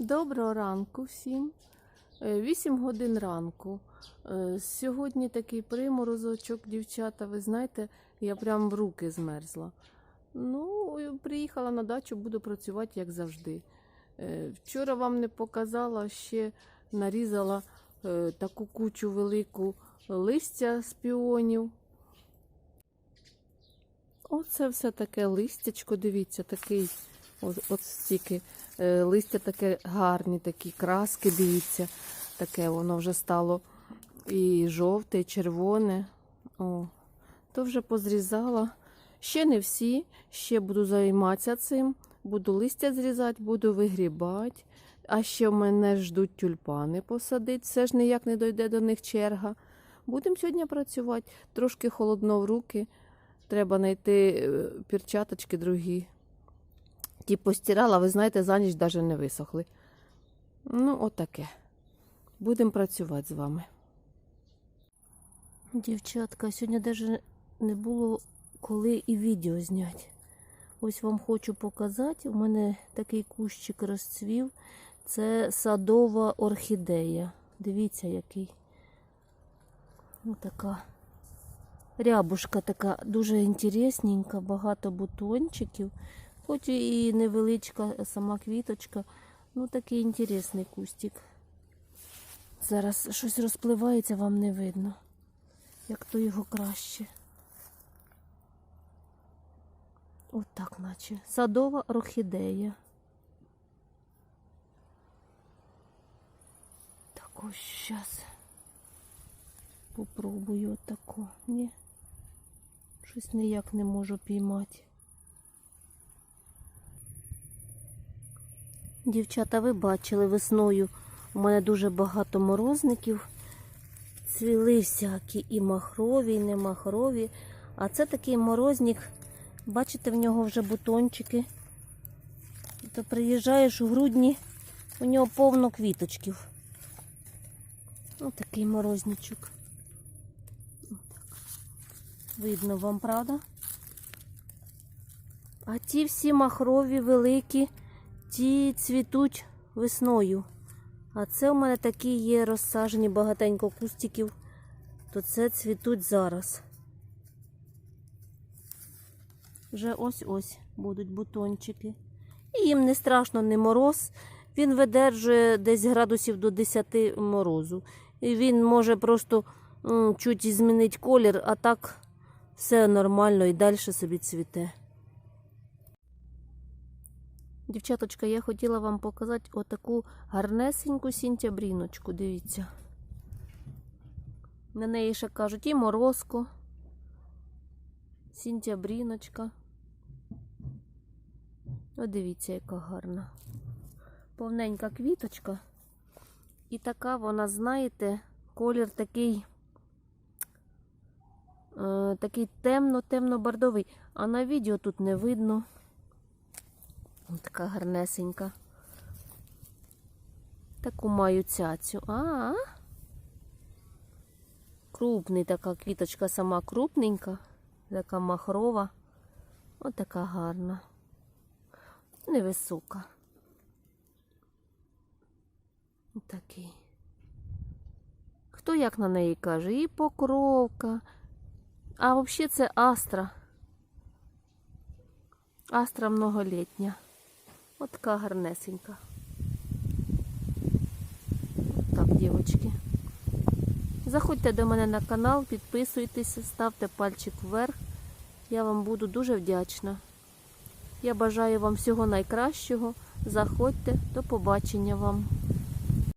Доброго ранку всім. 8 годин ранку. Е, Сьогодні такий приморозочок, дівчата. Ви знаєте, я прям в руки змерзла. Ну, приїхала на дачу, буду працювати як завжди. Е, Вчора вам не показала, ще нарізала е, таку кучу велику листя з піонів. Оце все таке листячко, дивіться, такий от стільки. Е, Листя таке гарні, такі краски, дивіться, таке воно вже стало і жовте, і червоне. О, то вже позрізала. Ще не всі, ще буду займатися цим. Буду листя зрізати, буду вигрібати. А ще в мене ждуть тюльпани посадити. Все ж ніяк не дойде до них черга. Будемо сьогодні працювати. Трошки холодно в руки. Треба знайти е, перчаточки другі. Ті постирала, ви знаєте, за ніч навіть не висохли. Ну, отаке. Будемо працювати з вами. Дівчатка, сьогодні навіть не було коли і відео зняти. Ось вам хочу показати. У мене такий кущик розцвів. Це садова орхідея. Дивіться, який. Отака. Рябушка така дуже інтересненька, багато бутончиків. Хоч і невеличка сама квіточка. Ну такий інтересний кустик. Зараз щось розпливається, вам не видно. Як то його краще. Отак, наче. Садова орхідея. Так ось зараз. Попробую отако. Ні. Щось ніяк не можу піймати. Дівчата, ви бачили весною. У мене дуже багато морозників. Цвіли всякі і махрові, і не махрові. А це такий морозник. Бачите, в нього вже бутончики. То приїжджаєш у грудні, у нього повно квіточків. Ось такий морозничок. Видно вам, правда? А ті всі махрові, великі, ті цвітуть весною. А це у мене такі є розсажені багатенько кустиків, то це цвітуть зараз. Вже ось-ось будуть бутончики. І їм не страшно не мороз. Він видержує десь градусів до 10 морозу. І він може просто м, чуть змінити колір, а так все нормально і далі собі цвіте. Дівчаточка, я хотіла вам показати отаку гарнесеньку сінтябріночку, дивіться. На неї ще кажуть і морозко, сінтябріночка. О, дивіться, яка гарна. Повненька квіточка. І така вона, знаєте, колір такий, е, такий темно-темно-бордовий. А на відео тут не видно. Ось така гарнесенька. Таку маю цяцю. А, крупний така квіточка сама крупненька, така махрова. Ось така гарна. Невисока. Такий. Хто як на неї каже? І покровка. А взагалі це астра. Астра многолітня. От така гарнесенька. Так, дівчатки. Заходьте до мене на канал, підписуйтесь, ставте пальчик вверх. Я вам буду дуже вдячна. Я бажаю вам всього найкращого. Заходьте, до побачення вам.